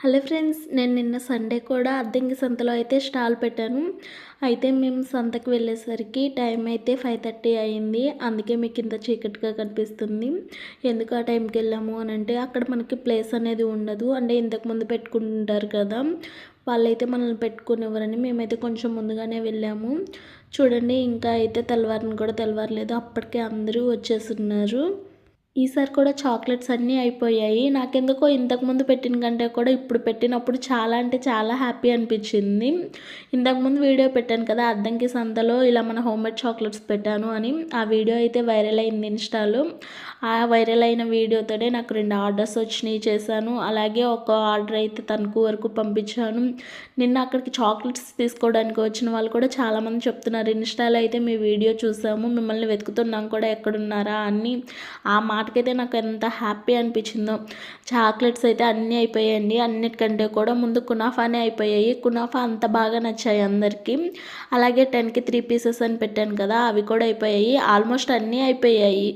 Hello friends నేను నిన్న Sunday కూడా అద్దెంకి సంతలో అయితే స్టాల్ పెట్టాను. అయితే మేము సంతకు వెళ్ళేసరికి టైం అయితే ఫైవ్ థర్టీ అయింది. అందుకే మీకు ఇంత చీకటిగా కనిపిస్తుంది. ఎందుకు ఆ టైంకి వెళ్ళాము అని అంటే అక్కడ మనకి ప్లేస్ అనేది ఉండదు. అంటే ఇంతకుముందు పెట్టుకుంటారు కదా వాళ్ళైతే మనల్ని పెట్టుకునేవారని మేమైతే కొంచెం ముందుగానే వెళ్ళాము. చూడండి ఇంకా అయితే తెల్లవారిని కూడా తెల్లవారలేదు. అప్పటికే అందరూ వచ్చేస్తున్నారు. ఈసారి కూడా చాక్లెట్స్ అన్నీ అయిపోయాయి. నాకెందుకో ఇంతకుముందు పెట్టిన కంటే కూడా ఇప్పుడు పెట్టినప్పుడు చాలా అంటే చాలా హ్యాపీ అనిపించింది. ఇంతకుముందు వీడియో పెట్టాను కదా అద్దంకి సంతలో ఇలా మన హోమ్ చాక్లెట్స్ పెట్టాను అని. ఆ వీడియో అయితే వైరల్ అయింది ఇన్స్టాలో. ఆ వైరల్ అయిన వీడియోతోనే నాకు రెండు ఆర్డర్స్ వచ్చినాయి చేశాను. అలాగే ఒక ఆర్డర్ అయితే తణుకు వరకు పంపించాను. నిన్న అక్కడికి చాక్లెట్స్ తీసుకోవడానికి వచ్చిన వాళ్ళు కూడా చాలామంది చెప్తున్నారు ఇన్స్టాలో అయితే మీ వీడియో చూసాము మిమ్మల్ని వెతుకుతున్నాం కూడా ఎక్కడున్నారా? అని. ఆ మాటకైతే నాకు ఎంత హ్యాపీ అనిపించిందో. చాక్లెట్స్ అయితే అన్నీ అయిపోయాయండి. అన్నిటికంటే కూడా ముందు కునాఫానే అయిపోయాయి. కునాఫా అంత బాగా నచ్చాయి అందరికీ. అలాగే టెన్కి త్రీ పీసెస్ అని పెట్టాను కదా అవి కూడా అయిపోయాయి. ఆల్మోస్ట్ అన్నీ అయిపోయాయి.